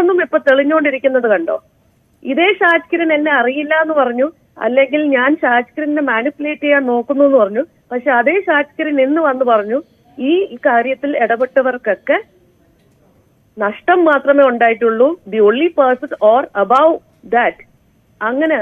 ഓരോന്നും ഇപ്പൊ തെളിഞ്ഞുകൊണ്ടിരിക്കുന്നത് കണ്ടോ? ഇതേ ഷാജ്കിരൻ എന്നെ അറിയില്ല എന്ന് പറഞ്ഞു. അല്ലെങ്കിൽ ഞാൻ ഷാജ്കിരനെ മാനിപ്പുലേറ്റ് ചെയ്യാൻ നോക്കുന്നു എന്ന് പറഞ്ഞു. പക്ഷെ അതേ ഷാജ്കിരൻ ഇന്ന് വന്ന് പറഞ്ഞു ഈ കാര്യത്തിൽ ഇടപെട്ടവർക്കൊക്കെ നഷ്ടം മാത്രമേ ഉണ്ടായിട്ടുള്ളൂ. The only person or above that അങ്ങനെ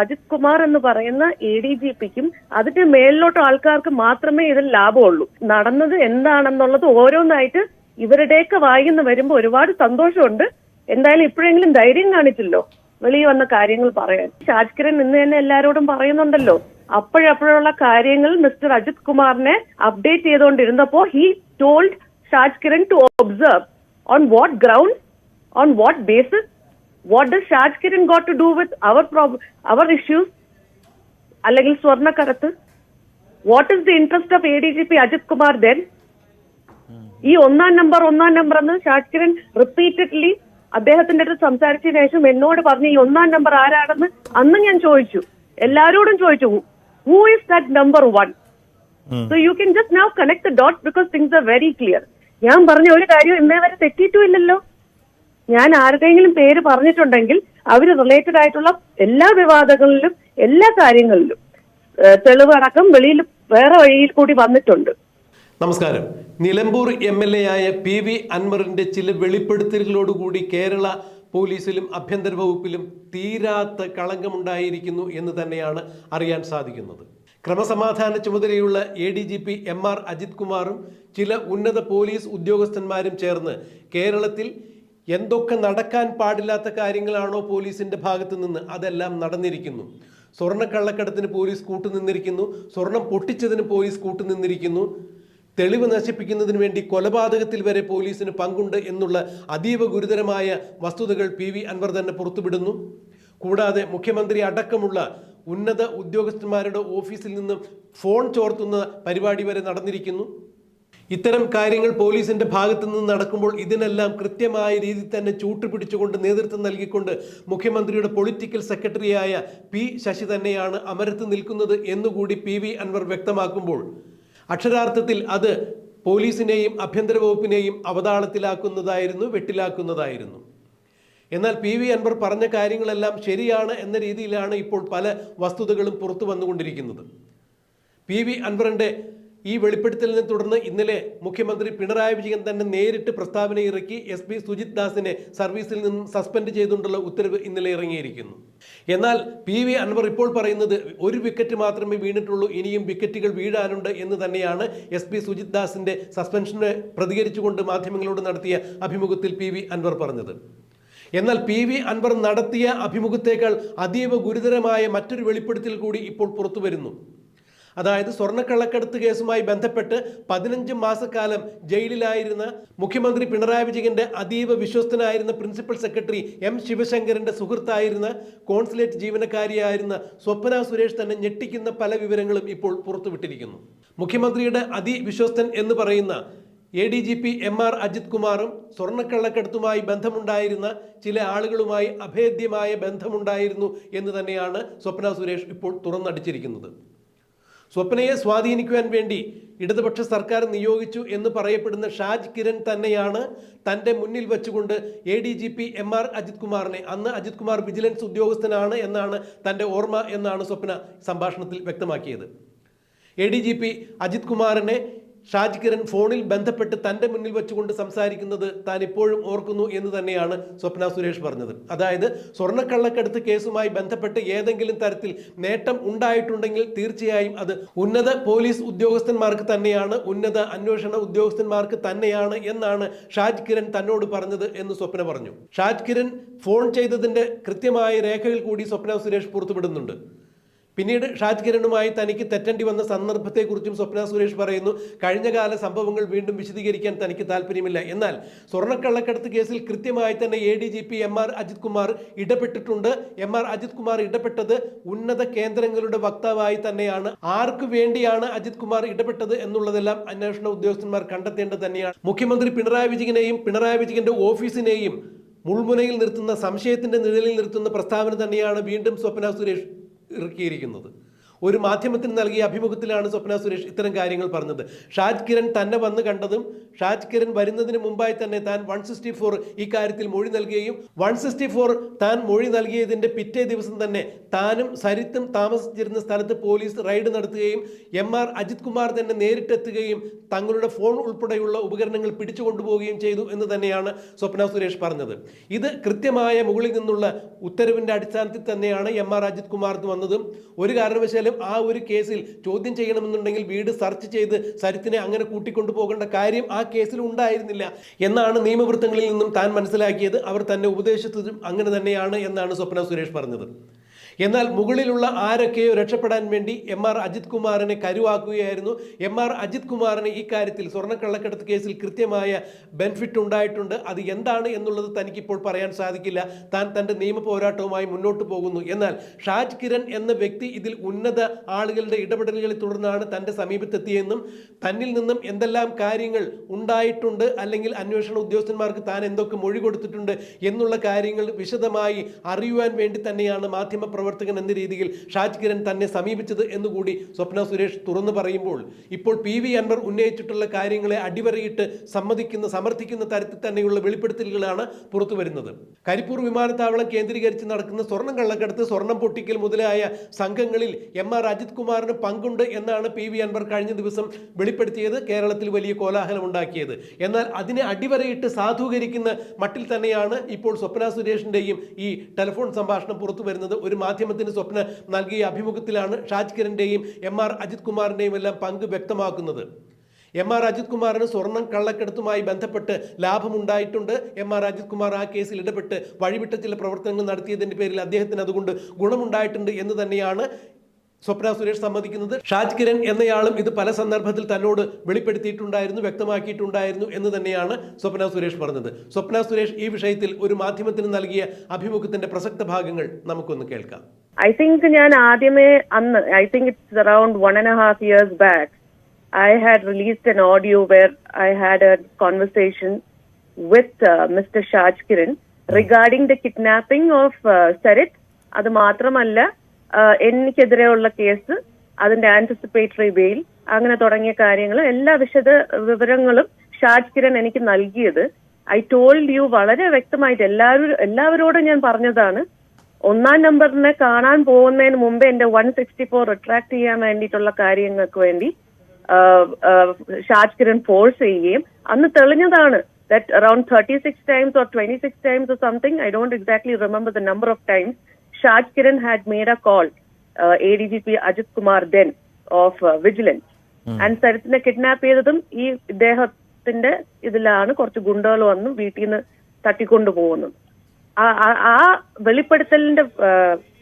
അജിത് കുമാർ എന്ന് പറയുന്ന എ ഡി ജി പിക്കും അതിന്റെ മേലിലോട്ട് ആൾക്കാർക്ക് മാത്രമേ ഇതിൽ ലാഭമുള്ളൂ. നടന്നത് എന്താണെന്നുള്ളത് ഓരോന്നായിട്ട് ഇവരുടെയൊക്കെ വായിന്ന് വരുമ്പോൾ ഒരുപാട് സന്തോഷമുണ്ട്. എന്തായാലും ഇപ്പോഴെങ്കിലും ധൈര്യം കാണിച്ചല്ലോ. വെളിയിൽ വന്ന കാര്യങ്ങൾ പറയാൻ. ഷാജ്കിരൻ ഇന്ന് തന്നെ എല്ലാരോടും പറയുന്നുണ്ടല്ലോ. അപ്പോഴപ്പോഴുള്ള കാര്യങ്ങൾ മിസ്റ്റർ അജിത് കുമാറിനെ update ചെയ്തുകൊണ്ടിരുന്നപ്പോ he told Shaj Kiran to observe on what ground on what basis what does Shajkiran got to do with our our issues അല്ലെങ്കിൽ സ്വർണക്കടത്ത്. What is the interest of A D G P Ajith Kumar then ഈ ഒന്നാം number ഒന്നാം number എന്ന് Shaj Kiran repeatedly അദ്ദേഹത്തിന്റെ അടുത്ത് സംസാരിച്ചതിന് ശേഷം എന്നോട് പറഞ്ഞു ഈ ഒന്നാം നമ്പർ ആരാണെന്ന് അന്ന് ഞാൻ ചോദിച്ചു. എല്ലാരോടും ചോദിച്ചു who is that number one so you can just now connect the dot because things are very clear ഞാൻ പറഞ്ഞ ഒരു കാര്യം ഇന്നേ വരെ തെറ്റിയിട്ടും ഇല്ലല്ലോ ഞാൻ ആരുടെയെങ്കിലും പേര് പറഞ്ഞിട്ടുണ്ടെങ്കിൽ അവർ റിലേറ്റഡ് ആയിട്ടുള്ള എല്ലാ വിവാദങ്ങളിലും എല്ലാ കാര്യങ്ങളിലും തെളിവടക്കം വെളിയിൽ വേറെ വഴിയിൽ കൂടി വന്നിട്ടുണ്ട്. നമസ്കാരം. നിലമ്പൂർ എം എൽ എ ആയ പി വി അൻവറിന്റെ ചില വെളിപ്പെടുത്തലുകളോടുകൂടി കേരള പോലീസിലും ആഭ്യന്തര വകുപ്പിലും തീരാത്ത കളങ്കമുണ്ടായിരിക്കുന്നു എന്ന് തന്നെയാണ് അറിയാൻ സാധിക്കുന്നത്. ക്രമസമാധാന ചുമതലയുള്ള A D G P M R Ajith കുമാറും ചില ഉന്നത പോലീസ് ഉദ്യോഗസ്ഥന്മാരും ചേർന്ന് കേരളത്തിൽ എന്തൊക്കെ നടക്കാൻ പാടില്ലാത്ത കാര്യങ്ങളാണോ പോലീസിന്റെ ഭാഗത്തു നിന്ന് അതെല്ലാം നടന്നിരിക്കുന്നു. സ്വർണക്കള്ളക്കടത്തിന് പോലീസ് കൂട്ടുനിന്നിരിക്കുന്നു. സ്വർണം പൊട്ടിച്ചതിന് പോലീസ് കൂട്ടുനിന്നിരിക്കുന്നു. തെളിവ് നശിപ്പിക്കുന്നതിന് വേണ്ടി കൊലപാതകത്തിൽ വരെ പോലീസിന് പങ്കുണ്ട് എന്നുള്ള അതീവ ഗുരുതരമായ വസ്തുതകൾ പി വി അൻവർ തന്നെ പുറത്തുവിടുന്നു. കൂടാതെ മുഖ്യമന്ത്രി അടക്കമുള്ള ഉന്നത ഉദ്യോഗസ്ഥന്മാരുടെ ഓഫീസിൽ നിന്ന് ഫോൺ ചോർത്തുന്ന പരിപാടി വരെ നടന്നിരിക്കുന്നു. ഇത്തരം കാര്യങ്ങൾ പോലീസിന്റെ ഭാഗത്തു നിന്ന് നടക്കുമ്പോൾ ഇതിനെല്ലാം കൃത്യമായ രീതിയിൽ തന്നെ ചൂട്ടുപിടിച്ചുകൊണ്ട് നേതൃത്വം നൽകിക്കൊണ്ട് മുഖ്യമന്ത്രിയുടെ പൊളിറ്റിക്കൽ സെക്രട്ടറിയായ പി ശശി തന്നെയാണ് അമരത്ത് നിൽക്കുന്നത് എന്നുകൂടി പി വി അൻവർ വ്യക്തമാക്കുമ്പോൾ അക്ഷരാർത്ഥത്തിൽ അത് പോലീസിനെയും ആഭ്യന്തര വകുപ്പിനെയും അവതാളത്തിലാക്കുന്നതായിരുന്നു വെട്ടിലാക്കുന്നതായിരുന്നു. എന്നാൽ പി വി അൻവർ പറഞ്ഞ കാര്യങ്ങളെല്ലാം ശരിയാണ് എന്ന രീതിയിലാണ് ഇപ്പോൾ പല വസ്തുതകളും പുറത്തു വന്നുകൊണ്ടിരിക്കുന്നത്. പി വി അൻവറിന്റെ ഈ വെളിപ്പെടുത്തലിനെ തുടർന്ന് ഇന്നലെ മുഖ്യമന്ത്രി പിണറായി വിജയൻ തന്നെ നേരിട്ട് പ്രസ്താവന ഇറക്കി എസ് പി സുജിത് ദാസിനെ സർവീസിൽ നിന്നും സസ്പെൻഡ് ചെയ്തുകൊണ്ടുള്ള ഉത്തരവ് ഇന്നലെ ഇറങ്ങിയിരിക്കുന്നു. എന്നാൽ പി വി അൻവർ ഇപ്പോൾ പറയുന്നത് ഒരു വിക്കറ്റ് മാത്രമേ വീണിട്ടുള്ളൂ ഇനിയും വിക്കറ്റുകൾ വീഴാനുണ്ട് എന്ന് തന്നെയാണ് എസ് പി സുജിത് ദാസിന്റെ സസ്പെൻഷനെ പ്രതികരിച്ചുകൊണ്ട് മാധ്യമങ്ങളോട് നടത്തിയ അഭിമുഖത്തിൽ പി വി അൻവർ പറഞ്ഞത്. എന്നാൽ പി വി അൻവർ നടത്തിയ അഭിമുഖത്തേക്കാൾ അതീവ ഗുരുതരമായ മറ്റൊരു വെളിപ്പെടുത്തൽ കൂടി ഇപ്പോൾ പുറത്തു വരുന്നു അതായത് സ്വർണക്കള്ളക്കടത്ത് കേസുമായി ബന്ധപ്പെട്ട് പതിനഞ്ച് മാസക്കാലം ജയിലിലായിരുന്ന മുഖ്യമന്ത്രി പിണറായി വിജയന്റെ അതീവ വിശ്വസ്തനായിരുന്ന പ്രിൻസിപ്പൽ സെക്രട്ടറി എം ശിവശങ്കരന്റെ സുഹൃത്തായിരുന്ന കോൺസുലേറ്റ് ജീവനക്കാരിയായിരുന്ന സ്വപ്ന സുരേഷ് തന്നെ ഞെട്ടിക്കുന്ന പല വിവരങ്ങളും ഇപ്പോൾ പുറത്തുവിട്ടിരിക്കുന്നു. മുഖ്യമന്ത്രിയുടെ അതിവിശ്വസ്തൻ എന്ന് പറയുന്ന A D G P M R Ajith കുമാറും സ്വർണക്കള്ളക്കടത്തുമായി ബന്ധമുണ്ടായിരുന്ന ചില ആളുകളുമായി അഭേദ്യമായ ബന്ധമുണ്ടായിരുന്നു എന്ന് തന്നെയാണ് സ്വപ്ന സുരേഷ് ഇപ്പോൾ തുറന്നടിച്ചിരിക്കുന്നത്. സ്വപ്നയെ സ്വാധീനിക്കുവാൻ വേണ്ടി ഇടതുപക്ഷ സർക്കാർ നിയോഗിച്ചു എന്ന് പറയപ്പെടുന്ന ഷാജ് കിരൺ തന്നെയാണ് തന്റെ മുന്നിൽ വെച്ചുകൊണ്ട് A D G P M R Ajith കുമാറിനെ. അന്ന് അജിത് കുമാർ വിജിലൻസ് ഉദ്യോഗസ്ഥനാണ് എന്നാണ് തന്റെ ഓർമ്മ എന്നാണ് സ്വപ്ന സംഭാഷണത്തിൽ വ്യക്തമാക്കിയത്. A D G P Ajith കുമാറിനെ ഷാജ് കിരൺ ഫോണിൽ ബന്ധപ്പെട്ട് തന്റെ മുന്നിൽ വെച്ചുകൊണ്ട് സംസാരിക്കുന്നത് താൻ ഇപ്പോഴും ഓർക്കുന്നു എന്ന് തന്നെയാണ് സ്വപ്ന സുരേഷ് പറഞ്ഞത്. അതായത് സ്വർണക്കള്ളക്കടത്ത് കേസുമായി ബന്ധപ്പെട്ട് ഏതെങ്കിലും തരത്തിൽ നേട്ടം ഉണ്ടായിട്ടുണ്ടെങ്കിൽ തീർച്ചയായും അത് ഉന്നത പോലീസ് ഉദ്യോഗസ്ഥന്മാർക്ക് തന്നെയാണ് ഉന്നത അന്വേഷണ ഉദ്യോഗസ്ഥന്മാർക്ക് തന്നെയാണ് എന്നാണ് ഷാജ് കിരൺ തന്നോട് പറഞ്ഞത് എന്ന് സ്വപ്ന പറഞ്ഞു. ഷാജ് കിരൺ ഫോൺ ചെയ്തതിന്റെ കൃത്യമായ രേഖകൾ കൂടി സ്വപ്ന സുരേഷ് പുറത്തുവിടുന്നുണ്ട്. പിന്നീട് ഷാജ് കിരണുമായി തനിക്ക് തെറ്റേണ്ടി വന്ന സന്ദർഭത്തെക്കുറിച്ചും സ്വപ്ന സുരേഷ് പറയുന്നു. കഴിഞ്ഞകാല സംഭവങ്ങൾ വീണ്ടും വിശദീകരിക്കാൻ തനിക്ക് താല്പര്യമില്ല. എന്നാൽ സ്വർണക്കള്ളക്കടത്ത് കേസിൽ കൃത്യമായി തന്നെ A D G P M R Ajith Kumar ഇടപെട്ടിട്ടുണ്ട്. എം ആർ അജിത് കുമാർ ഇടപെട്ടത് ഉന്നത കേന്ദ്രങ്ങളുടെ വക്താവായി തന്നെയാണ്. ആർക്കു വേണ്ടിയാണ് അജിത് കുമാർ ഇടപെട്ടത് എന്നുള്ളതെല്ലാം അന്വേഷണ ഉദ്യോഗസ്ഥന്മാർ കണ്ടെത്തേണ്ടത് തന്നെയാണ്. മുഖ്യമന്ത്രി പിണറായി വിജയനെയും പിണറായി വിജയന്റെ ഓഫീസിനെയും മുൾമുനയിൽ നിർത്തുന്ന സംശയത്തിന്റെ നിഴലിൽ നിർത്തുന്ന പ്രസ്താവന തന്നെയാണ് വീണ്ടും സ്വപ്ന സുരേഷ് ഇറക്കിയിരിക്കുന്നത്. ഒരു മാധ്യമത്തിന് നൽകിയ അഭിമുഖത്തിലാണ് സ്വപ്ന സുരേഷ് ഇത്തരം കാര്യങ്ങൾ പറഞ്ഞത്. ഷാജ് കിരൺ തന്നെ വന്ന് കണ്ടതും ഷാജ് കിരൺ വരുന്നതിന് മുമ്പായി തന്നെ താൻ വൺ സിക്സ്റ്റി ഫോർ ഇക്കാര്യത്തിൽ മൊഴി നൽകുകയും വൺ സിക്സ്റ്റി ഫോർ താൻ മൊഴി നൽകിയതിന്റെ പിറ്റേ ദിവസം തന്നെ താനും സരിത്തും താമസിച്ചിരുന്ന സ്ഥലത്ത് പോലീസ് റെയ്ഡ് നടത്തുകയും എം ആർ അജിത് കുമാർ തന്നെ നേരിട്ടെത്തുകയും തങ്ങളുടെ ഫോൺ ഉൾപ്പെടെയുള്ള ഉപകരണങ്ങൾ പിടിച്ചു കൊണ്ടുപോവുകയും ചെയ്തു എന്ന് തന്നെയാണ് സ്വപ്ന സുരേഷ് പറഞ്ഞത്. ഇത് കൃത്യമായ മുകളിൽ നിന്നുള്ള ഉത്തരവിന്റെ അടിസ്ഥാനത്തിൽ തന്നെയാണ് എം ആർ അജിത് കുമാർ വന്നതും. ഒരു കാരണവശാലും ആ ഒരു കേസിൽ ചോദ്യം ചെയ്യണമെന്നുണ്ടെങ്കിൽ വീട് സെർച്ച് ചെയ്ത് സരിത്തിനെ അങ്ങനെ കൂട്ടിക്കൊണ്ടു പോകേണ്ട കാര്യം ആ കേസിൽ ഉണ്ടായിരുന്നില്ല എന്നാണ് നിയമവൃത്തങ്ങളിൽ നിന്നും താൻ മനസ്സിലാക്കിയത്. അവർ തന്നെ ഉപദേശിച്ചതും അങ്ങനെ തന്നെയാണ് എന്നാണ് സ്വപ്ന സുരേഷ് പറഞ്ഞത്. എന്നാൽ മുകളിലുള്ള ആരൊക്കെയോ രക്ഷപ്പെടാൻ വേണ്ടി എം ആർ അജിത് കുമാറിനെ കരുവാക്കുകയായിരുന്നു. എം ആർ അജിത് കുമാറിന് ഈ കാര്യത്തിൽ സ്വർണക്കള്ളക്കടത്ത് കേസിൽ കൃത്യമായ ബെനിഫിറ്റ് ഉണ്ടായിട്ടുണ്ട്. അത് എന്താണ് എന്നുള്ളത് തനിക്കിപ്പോൾ പറയാൻ സാധിക്കില്ല. താൻ തന്റെ നിയമ പോരാട്ടവുമായി മുന്നോട്ട് പോകുന്നു. എന്നാൽ ഷാജ് കിരൺ എന്ന വ്യക്തി ഇതിൽ ഉന്നത ആളുകളുടെ ഇടപെടലുകളെ തുടർന്നാണ് തന്റെ സമീപത്തെത്തിയെന്നും തന്നിൽ നിന്നും എന്തെല്ലാം കാര്യങ്ങൾ ഉണ്ടായിട്ടുണ്ട് അല്ലെങ്കിൽ അന്വേഷണ ഉദ്യോഗസ്ഥന്മാർക്ക് താൻ എന്തൊക്കെ മൊഴി കൊടുത്തിട്ടുണ്ട് എന്നുള്ള കാര്യങ്ങൾ വിശദമായി അറിയുവാൻ വേണ്ടി തന്നെയാണ് മാധ്യമ പ്രവർത്തകൻ എന്ന രീതിയിൽ ഷാജ് കിരൺ തന്നെ സമീപിച്ചത് എന്നുകൂടി സ്വപ്ന സുരേഷ് തുറന്നു പറയുമ്പോൾ ഇപ്പോൾ പി വി അൻവർ ഉന്നയിച്ചിട്ടുള്ള കാര്യങ്ങളെ അടിവരയിട്ട് സമ്മതിക്കുന്ന സമർത്ഥിക്കുന്ന തരത്തിൽ തന്നെയുള്ള വെളിപ്പെടുത്തലുകളാണ് പുറത്തു വരുന്നത്. കരിപ്പൂർ വിമാനത്താവളം കേന്ദ്രീകരിച്ച് നടക്കുന്ന സ്വർണം കള്ളക്കടത്ത് സ്വർണം പൊട്ടിക്കൽ മുതലായ സംഘങ്ങളിൽ എം ആർ അജിത് കുമാറിന് പങ്കുണ്ട് എന്നാണ് പി വി അൻവർ കഴിഞ്ഞ ദിവസം വെളിപ്പെടുത്തിയത് കേരളത്തിൽ വലിയ കോലാഹലം ഉണ്ടാക്കിയത്. എന്നാൽ അതിനെ അടിവരയിട്ട് സാധൂകരിക്കുന്ന മട്ടിൽ തന്നെയാണ് ഇപ്പോൾ സ്വപ്ന സുരേഷിന്റെയും ഈ ടെലിഫോൺ സംഭാഷണം പുറത്തു വരുന്നത്. ഒരു മാധ്യമത്തിന് സ്വപ്ന നൽകിയ അഭിമുഖത്തിലാണ് ഷാജ് കിരന്റെയും എം ആർ അജിത് കുമാറിന്റെയും എല്ലാം പങ്ക് വ്യക്തമാക്കുന്നത്. എം ആർ അജിത് കുമാറിന് സ്വർണം കള്ളക്കെടുത്തുമായി ബന്ധപ്പെട്ട് ലാഭമുണ്ടായിട്ടുണ്ട്. എം ആർ അജിത് കുമാർ ആ കേസിൽ ഇടപെട്ട് വഴിവിട്ട ചില പ്രവർത്തനങ്ങൾ നടത്തിയതിന്റെ പേരിൽ അദ്ദേഹത്തിന് അതുകൊണ്ട് ഗുണമുണ്ടായിട്ടുണ്ട് എന്ന് തന്നെയാണ് സ്വപ്ന സുരേഷ് സമ്മതിക്കുന്നത്. ഷാജ് കിരൺ എന്നയാളും ഇത് പല സന്ദർഭത്തിൽ തന്നോട് വെളിപ്പെടുത്തിയിട്ടുണ്ടായിരുന്നു വ്യക്തമാക്കിയിട്ടുണ്ടായിരുന്നു എന്ന് തന്നെയാണ് സ്വപ്ന സുരേഷ് പറഞ്ഞത്. സ്വപ്ന സുരേഷ് ഈ വിഷയത്തിൽ ഒരു മാധ്യമത്തിന് നൽകിയ അഭിമുഖത്തിന്റെ പ്രസക്ത ഭാഗങ്ങൾ നമുക്കൊന്ന് കേൾക്കാം. ഐ തിങ്ക് ഞാൻ ആദ്യമേ അന്ന് I think it's around one and half years back I had released an audio where I had a conversation with mister Shaj Kiran regarding the kidnapping of Sarith അത് മാത്രമല്ല എനിക്കെതിരെയുള്ള കേസ് അതിന്റെ anticipatory bail അങ്ങനെ തുടങ്ങിയ കാര്യങ്ങൾ എല്ലാ വിശദ വിവരങ്ങളും ഷാജ് കിരൺ എനിക്ക് നൽകിയത്. ഐ ടോൾഡ് യു വളരെ വ്യക്തമായിട്ട് എല്ലാവരും എല്ലാവരോടും ഞാൻ പറഞ്ഞതാണ്. ഒന്നാം നമ്പറിനെ കാണാൻ പോകുന്നതിന് മുമ്പേ എന്റെ വൺ സിക്സ്റ്റി ഫോർ റിട്രാക്ട് ചെയ്യാൻ വേണ്ടിയിട്ടുള്ള കാര്യങ്ങൾക്ക് വേണ്ടി ഷാജ് കിരൺ ഫോഴ്സ് ചെയ്യുകയും അന്ന് തെളിഞ്ഞതാണ് that around thirty six times or twenty six times or something I don't exactly remember the number of times Kiran had made a call A D G P Ajith Kumar then of vigilance and സരിത്തിനെ kidnap ചെയ്തതും ഈ ഇദ്ദേഹത്തിന്റെ ഇതിലാണ് കുറച്ച് ഗുണ്ടകൾ വന്ന് വീട്ടിൽ നിന്ന് തട്ടിക്കൊണ്ടു പോകുന്നത്. ആ വെളിപ്പെടുത്തലിന്റെ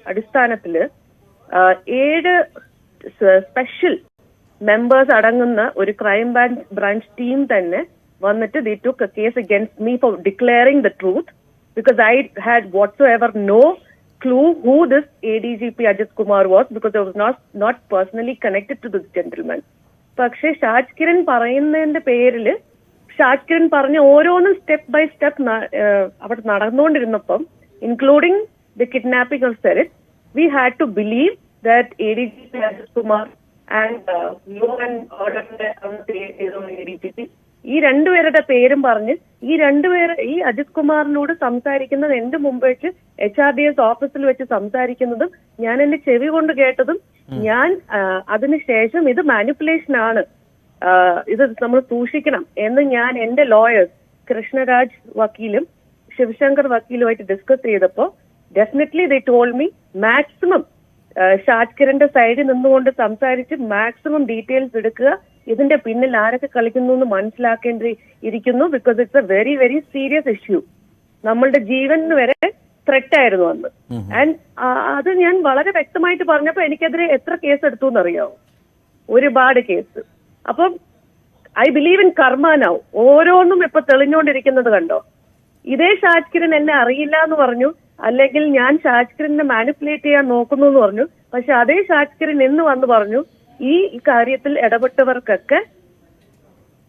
അടിസ്ഥാനത്തിൽ ഏഴ് സ്പെഷ്യൽ മെമ്പേഴ്സ് അടങ്ങുന്ന ഒരു ക്രൈം ബ്രാഞ്ച് ബ്രാഞ്ച് ടീം തന്നെ വന്നിട്ട് the took case against me for declaring the truth because I had what's ever no clue who this ADGP Ajit Kumar was because I was not not personally connected to this gentleman. പക്ഷെ ഷാജ് കിരൺ പറയുന്നതിന്റെ പേരിൽ ഷാജ് കിരൺ പറഞ്ഞ ഓരോന്നും step by step അവിടെ നടന്നുകൊണ്ടിരുന്നപ്പം including the kidnapping of Sarith we had to believe that A D G P Ajith Kumar and law and ഓർഡറിന്റെ A D G P ഈ രണ്ടുപേരുടെ പേരും പറഞ്ഞ് ഈ രണ്ടുപേർ ഈ അജിത് കുമാറിനോട് സംസാരിക്കുന്നത് എന്റെ മുമ്പ് വെച്ച് എച്ച് ആർ ഡി എസ് ഓഫീസിൽ വെച്ച് സംസാരിക്കുന്നതും ഞാൻ എന്റെ ചെവി കൊണ്ട് കേട്ടതും ഞാൻ അതിനുശേഷം ഇത് മാനിപ്പുലേഷൻ ആണ്. ഇത് നമ്മൾ സൂക്ഷിക്കണം എന്ന് ഞാൻ എന്റെ ലോയേഴ്സ് കൃഷ്ണരാജ് വക്കീലും ശിവശങ്കർ വക്കീലുമായിട്ട് ഡിസ്കസ് ചെയ്തപ്പോ definitely they told me maximum ഷാജ്കിരന്റെ സൈഡിൽ നിന്നുകൊണ്ട് സംസാരിച്ച് മാക്സിമം ഡീറ്റെയിൽസ് എടുക്കുക. ഇതിന്റെ പിന്നിൽ ആരൊക്കെ കളിക്കുന്നു എന്ന് മനസ്സിലാക്കേണ്ടി ഇരിക്കുന്നു because it's a very very serious issue നമ്മളുടെ ജീവന് വരെ ത്രെറ്റ് ആയിരുന്നു അന്ന്. ആൻഡ് അത് ഞാൻ വളരെ വ്യക്തമായിട്ട് പറഞ്ഞപ്പോ എനിക്കെതിരെ എത്ര കേസ് എടുത്തു എന്നറിയാവോ? ഒരുപാട് കേസ് അപ്പം I believe in karma now ഓരോന്നും ഇപ്പൊ തെളിഞ്ഞുകൊണ്ടിരിക്കുന്നത് കണ്ടോ? ഇതേ ഷാജ്കിരൻ എന്നെ അറിയില്ല എന്ന് പറഞ്ഞു. അല്ലെങ്കിൽ ഞാൻ ഷാജ്കിരനെ മാനിപ്പുലേറ്റ് ചെയ്യാൻ നോക്കുന്നു എന്ന് പറഞ്ഞു. പക്ഷെ അതേ ഷാജ്കിരൻ എന്ന് വന്ന് പറഞ്ഞു ഈ കാര്യത്തിൽ ഇടപെട്ടവർക്കൊക്കെ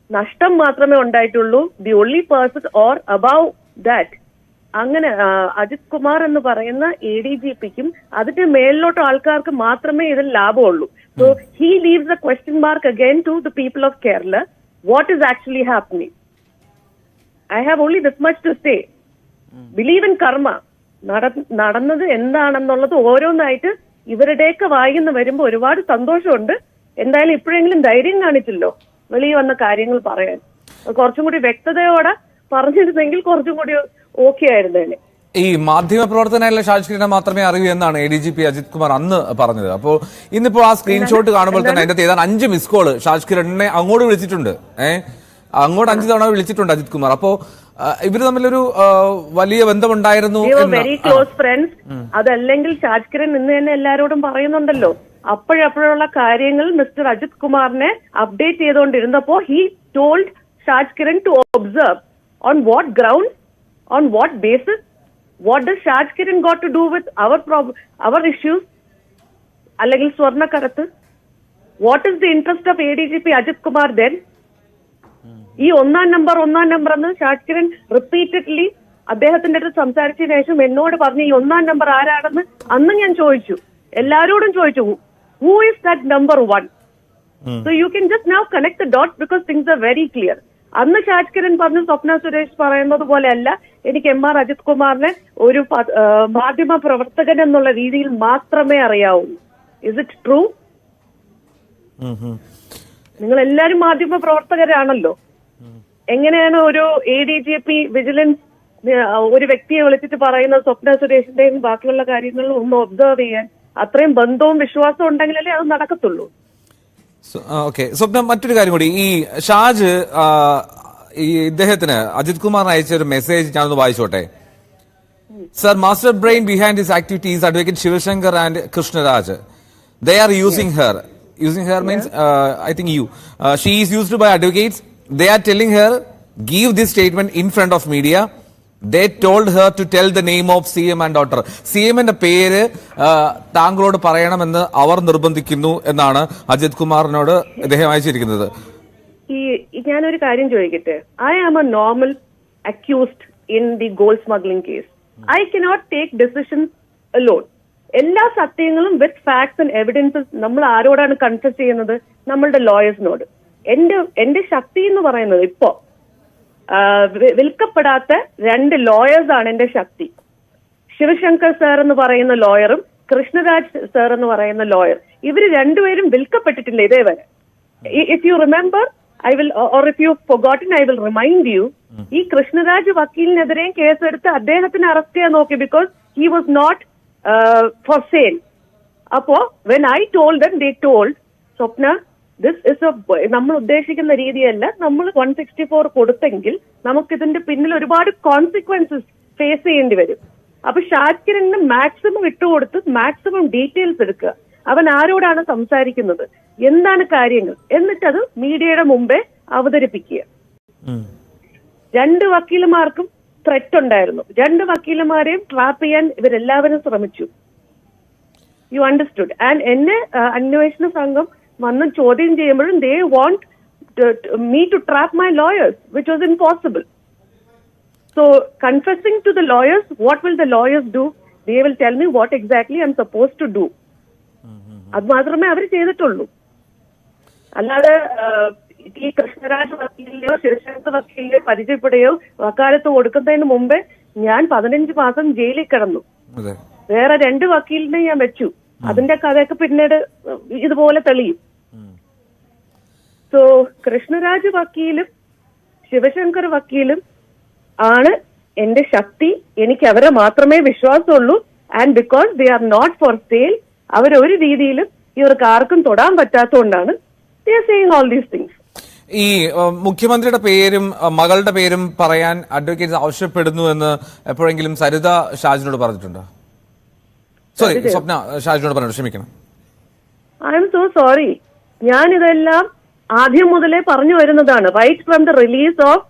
നഷ്ടം മാത്രമേ ഉണ്ടായിട്ടുള്ളൂ. The only person or above that അങ്ങനെ അജിത് കുമാർ എന്ന് പറയുന്ന എ ഡി ജി പിക്കും അതിന്റെ മേലിലോട്ട് ആൾക്കാർക്ക് മാത്രമേ ഇതിൽ ലാഭമുള്ളൂ. So he leaves the question mark again to the people of Kerala what is actually happening I have only this much to stay believe in karma നട- നടന്നത് എന്താണെന്നുള്ളത് ഓരോന്നായിട്ട് ഇവരുടെയൊക്കെ വായിന്ന് വരുമ്പോൾ ഒരുപാട് സന്തോഷമുണ്ട്. എന്തായാലും ഇപ്പോഴെങ്കിലും ധൈര്യം കാണിച്ചല്ലോ വെളിയിൽ വന്ന കാര്യങ്ങൾ പറയാൻ. കുറച്ചും കൂടി വ്യക്തതയോടെ പറഞ്ഞിരുന്നെങ്കിൽ കുറച്ചും കൂടി ഓക്കെ ആയിരുന്നേനെ ഈ മാധ്യമ പ്രവർത്തനമായുള്ള ഷാജ് കിരണിനെ മാത്രമേ അറിയൂ എന്നാണ് A D G P Ajith Kumar അന്ന് പറഞ്ഞത്. അപ്പോൾ ഇന്നിപ്പോ ആ സ്ക്രീൻഷോട്ട് കാണുമ്പോൾ തന്നെ അതിന്റെ ഏതാണ്ട് അഞ്ച് മിസ് കോൾ ഷാജ് കിരണിനെ അങ്ങോട്ട് വിളിച്ചിട്ടുണ്ട്. ഏഹ് അങ്ങോട്ട് അഞ്ച് തവണ വിളിച്ചിട്ടുണ്ട് അജിത് കുമാർ. അപ്പോ ഇവർ തമ്മിലൊരു വലിയ ബന്ധമുണ്ടായിരുന്നു വെരി ക്ലോസ് ഫ്രണ്ട്സ് അതല്ലെങ്കിൽ ഷാജ് കിരൺ ഇന്ന് തന്നെ എല്ലാരോടും പറയുന്നുണ്ടല്ലോ. അപ്പോഴപ്പോഴുള്ള കാര്യങ്ങൾ മിസ്റ്റർ അജിത് കുമാറിനെ update ചെയ്തുകൊണ്ടിരുന്നപ്പോ he told Shaj Kiran to observe on what ground on what basis what does Shaj Kiran got to do with our our issues അല്ലെങ്കിൽ സ്വർണക്കടത്ത്? What is the interest of A D G P Ajith Kumar then ഈ ഒന്നാം number ഒന്നാം number എന്ന് Shaj Kiran repeatedly അദ്ദേഹത്തിന്റെ അടുത്ത് സംസാരിച്ചതിന് ശേഷം എന്നോട് പറഞ്ഞു ഈ ഒന്നാം നമ്പർ ആരാണെന്ന് അന്ന് ഞാൻ ചോദിച്ചു. എല്ലാരോടും ചോദിച്ചു who is that number one so you can just now connect the dot because things are very clear അന്ന് ഷാജ് കിരൺ പറഞ്ഞു സ്വപ്ന സുരേഷ് പറയുന്നത് പോലെയല്ല എനിക്ക് എം ആർ അജിത് കുമാറിനെ ഒരു മാധ്യമ പ്രവർത്തകൻ എന്നുള്ള രീതിയിൽ മാത്രമേ അറിയാവൂ. Is it true. നിങ്ങൾ എല്ലാരും മാധ്യമ പ്രവർത്തകരാണല്ലോ. എങ്ങനെയാണ് ഒരു A D G P vigilance ഒരു വ്യക്തിയെ വിളിച്ചിട്ട് പറയുന്ന സ്വപ്ന സുരേഷിന്റെയും ബാക്കിയുള്ള കാര്യങ്ങളും ഒന്ന് ഒബ്സർവ് ചെയ്യാൻ? അത്രയും ബന്ധവും വിശ്വാസവും ഉണ്ടെങ്കിലല്ലേ അത് നടക്കത്തുള്ളൂ. ഓക്കെ സ്വപ്നം മറ്റൊരു കാര്യം കൂടി. ഈ ഷാജ് ഈ ഇദ്ദേഹത്തിന് അജിത് കുമാറിന് അയച്ച ഒരു മെസ്സേജ് ഞാനൊന്ന് വായിച്ചോട്ടെ? Sir master brain behind this activities advocate Sivasankar and Krishnaraj they are using her using her means I think you she is used by advocates they are telling her give this statement in front of media they told her to tell the name of C M and daughter C എമ്മിന്റെ പേര് ആ, താങ്കളോട് പറയണമെന്ന് അവർ നിർബന്ധിക്കുന്നു എന്നാണ് അജിത് കുമാറിനോട് ഇദ്ദേഹം അയച്ചിരിക്കുന്നത്. ഈ ഞാനൊരു കാര്യം ചോദിക്കട്ടെ? I am a normal accused in the gold smuggling case I cannot take decision alone എല്ലാ സത്യങ്ങളും വിത്ത് ഫാക്ട്സ് ആൻഡ് എവിഡൻസസ് നമ്മൾ ആരോടാണ് കൺസൾട്ട് ചെയ്യുന്നത്? നമ്മളുടെ ലോയേഴ്സിനോട് എന്റെ എന്റെ ശക്തി എന്ന് പറയുന്നത് ഇപ്പോ വിൽക്കപ്പെടാത്ത രണ്ട് ലോയേഴ്സ് ആണ് എന്റെ ശക്തി. ശിവശങ്കർ സാർ എന്ന് പറയുന്ന ലോയറും കൃഷ്ണരാജ് സാർ എന്ന് പറയുന്ന ലോയർ ഇവർ രണ്ടുപേരും വിൽക്കപ്പെട്ടിട്ടില്ല ഇതേവരെ. If you remember I will or if you forgotten I will remind you ഈ കൃഷ്ണരാജ് വക്കീലിനെതിരെയും കേസെടുത്ത് അദ്ദേഹത്തിന് അറസ്റ്റ് ചെയ്യാൻ നോക്കി because he was not for sale അപ്പോ when I told them they told Swapna this is a നമ്മൾ ഉദ്ദേശിക്കുന്ന രീതിയല്ല. നമ്മൾ വൺ സിക്സ്റ്റി ഫോർ കൊടുത്തെങ്കിൽ നമുക്ക് ഇതിന്റെ പിന്നിൽ ഒരുപാട് കോൺസിക്വൻസസ് ഫേസ് ചെയ്യേണ്ടി വരും. അപ്പൊ ഷാക്കിറിന് മാക്സിമം ഇട്ടുകൊടുത്ത് മാക്സിമം ഡീറ്റെയിൽസ് എടുക്കുക. അവൻ ആരോടാണ് സംസാരിക്കുന്നത്? എന്താണ് കാര്യങ്ങൾ? എന്നിട്ടത് മീഡിയയുടെ മുമ്പേ അവതരിപ്പിക്കുക. രണ്ട് വക്കീലമാർക്കും ത്രെറ്റ് ഉണ്ടായിരുന്നു. രണ്ട് വക്കീലമാരെയും ട്രാപ്പ് ചെയ്യാൻ ഇവരെല്ലാവരും ശ്രമിച്ചു. യു അണ്ടർസ്റ്റുഡ് ആൻഡ് എന്നെ അന്വേഷണ സംഘം വന്ന് ചോദ്യം ചെയ്യുമ്പോഴും they want me to trap my lawyers which was impossible so confessing to the lawyers what will the lawyers do they will tell me what exactly I am suppose to do അത് മാത്രമേ അവർ ചെയ്തിട്ടുള്ളൂ. അല്ലാതെ ഈ കൃഷ്ണരാജ് വക്കീലിനെയോ ശിവശങ്കർ വക്കീലിനെയോ പരിചയപ്പെടുകയോ വക്കാലത്ത് കൊടുക്കുന്നതിന് മുമ്പേ ഞാൻ പതിനഞ്ച് മാസം ജയിലിൽ കിടന്നു. വേറെ രണ്ട് വക്കീലിനെ ഞാൻ വെച്ചു. അതിന്റെ കഥയൊക്കെ പിന്നീട് ഇതുപോലെ തെളിയും. സോ കൃഷ്ണരാജ് വക്കീലും ശിവശങ്കർ വക്കീലും ആണ് എന്റെ ശക്തി. എനിക്ക് അവരെ മാത്രമേ വിശ്വാസമുള്ളൂ. And because they are not for sale അവരൊരു രീതിയിലും ഇവർക്ക് ആർക്കും തൊടാൻ പറ്റാത്തതുകൊണ്ടാണ് ഈ മുഖ്യമന്ത്രിയുടെ പേരും മകളുടെ പേരും പറയാൻ അഡ്വക്കേറ്റ് ആവശ്യപ്പെടുന്നു എന്ന് എപ്പോഴെങ്കിലും സരിത ഷാജിനോട് പറഞ്ഞിട്ടുണ്ടോ? സോറി സ്വപ്ന ഷാജിനോട് പറഞ്ഞു ക്ഷമിക്കണം. ഐ എം സോ സോറി ഞാൻ ഇതെല്ലാം ആദ്യം മുതലേ പറഞ്ഞു വരുന്നതാണ്. Right from the release of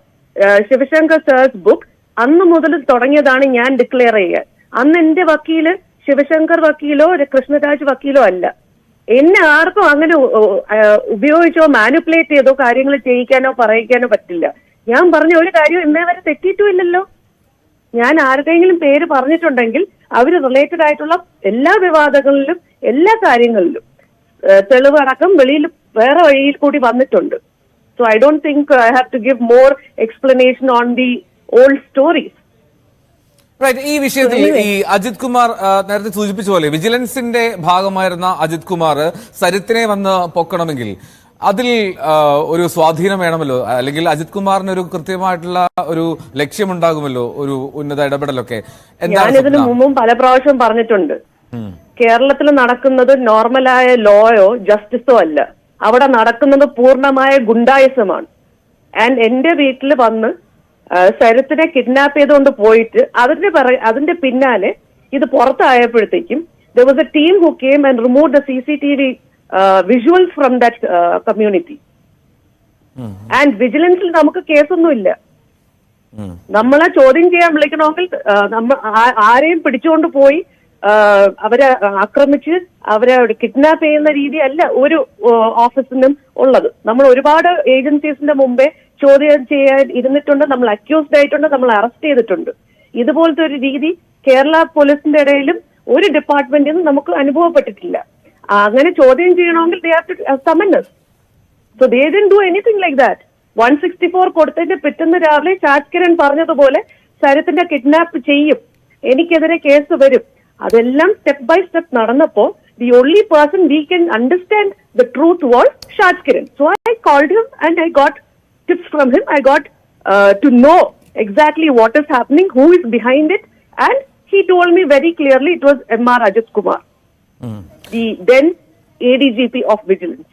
Sivasankar sir's book അന്ന് മുതൽ തുടങ്ങിയതാണ് ഞാൻ ഡിക്ലെയർ ചെയ്യുക. അന്ന് എന്റെ വക്കീൽ ശിവശങ്കർ വക്കീലോ കൃഷ്ണരാജ് വക്കീലോ അല്ല. എന്നെ ആർക്കും അങ്ങനെ ഉപയോഗിച്ചോ മാനിപ്പുലേറ്റ് ചെയ്തോ കാര്യങ്ങൾ ചെയ്യിക്കാനോ പറയിക്കാനോ പറ്റില്ല. ഞാൻ പറഞ്ഞ ഒരു കാര്യം ഇന്നേ വരെ തെറ്റിയിട്ടുമില്ലല്ലോ. ഞാൻ ആരുടെയെങ്കിലും പേര് പറഞ്ഞിട്ടുണ്ടെങ്കിൽ അവർ റിലേറ്റഡ് ആയിട്ടുള്ള എല്ലാ വിവാദങ്ങളിലും എല്ലാ കാര്യങ്ങളിലും തെളിവടക്കം വെളിയിൽ വേറെ വഴിയിൽ കൂടി വന്നിട്ടുണ്ട്. So I don't think I have to give more explanation on the old stories right ഈ വിഷയത്തിൽ ഈ അജിത് കുമാർ നേരത്തെ സൂചിപ്പിച്ച പോലെ വിജിലൻസിന്റെ ഭാഗമായിരുന്ന അജിത് കുമാർ സരിത്തിനെ വന്ന് പൊക്കണമെങ്കിൽ അതിൽ ഒരു സ്വാധീനം വേണമല്ലോ? അല്ലെങ്കിൽ അജിത് കുമാറിന് ഒരു കൃത്യമായിട്ടുള്ള ഒരു ലക്ഷ്യമുണ്ടാകുമല്ലോ? ഒരു ഉന്നത ഇടപെടലൊക്കെ. ഞാനിതിനു? മുമ്പും പല പ്രാവശ്യം പറഞ്ഞിട്ടുണ്ട്. കേരളത്തിൽ നടക്കുന്നത് നോർമലായ ലോയോ ജസ്റ്റിസോ അല്ല. അവിടെ നടക്കുന്നത് പൂർണമായ ഗുണ്ടായസമാണ്. ആൻഡ് എന്റെ വീട്ടിൽ വന്ന് ശരത്തിനെ കിഡ്നാപ്പ് ചെയ്തുകൊണ്ട് പോയിട്ട് അതിന്റെ പറ അതിന്റെ പിന്നാലെ ഇത് പുറത്തായപ്പോഴത്തേക്കും there was a team who came and remove the C C T V visuals from that community and വിജിലൻസിൽ നമുക്ക് കേസൊന്നുമില്ല ഇല്ല. നമ്മളെ ചോദ്യം ചെയ്യാൻ വിളിക്കണമെങ്കിൽ നമ്മൾ നമ്മ ആരെയും പിടിച്ചുകൊണ്ട് പോയി അവരെ ആക്രമിച്ച് അവരെ കിഡ്നാപ്പ് ചെയ്യുന്ന രീതിയല്ല ഒരു ഓഫീസിനും ഉള്ളത്. നമ്മൾ ഒരുപാട് ഏജൻസീസിന്റെ മുമ്പേ ചോദ്യം ചെയ്യാൻ ഇരുന്നിട്ടുണ്ട് നമ്മൾ അക്യൂസ്ഡ് ആയിട്ടുണ്ട് നമ്മൾ അറസ്റ്റ് ചെയ്തിട്ടുണ്ട്. ഇതുപോലത്തെ ഒരു രീതി കേരള പോലീസിന്റെ ഇടയിലും ഒരു ഡിപ്പാർട്ട്മെന്റിൽ നിന്ന് നമുക്ക് അനുഭവപ്പെട്ടിട്ടില്ല. അങ്ങനെ ചോദ്യം ചെയ്യണമെങ്കിൽ they have to summons so they didn't do anything like that one sixty four കൊടുത്തതിന്റെ പിറ്റന്ന് രാവിലെ ഷാജ് കിരൺ പറഞ്ഞതുപോലെ ശരത്തിന്റെ കിഡ്നാപ്പ് ചെയ്യും. എനിക്കെതിരെ കേസ് വരും. അതെല്ലാം step by step നടന്നപ്പോ the only person we can understand the truth was Shaj Kiran so I called him and I got tips from him. I got uh, to know exactly what is happening, who is behind it, and he told me very clearly it was M.R. Rajesh Kumar, mm. the then ADGP of Vigilance.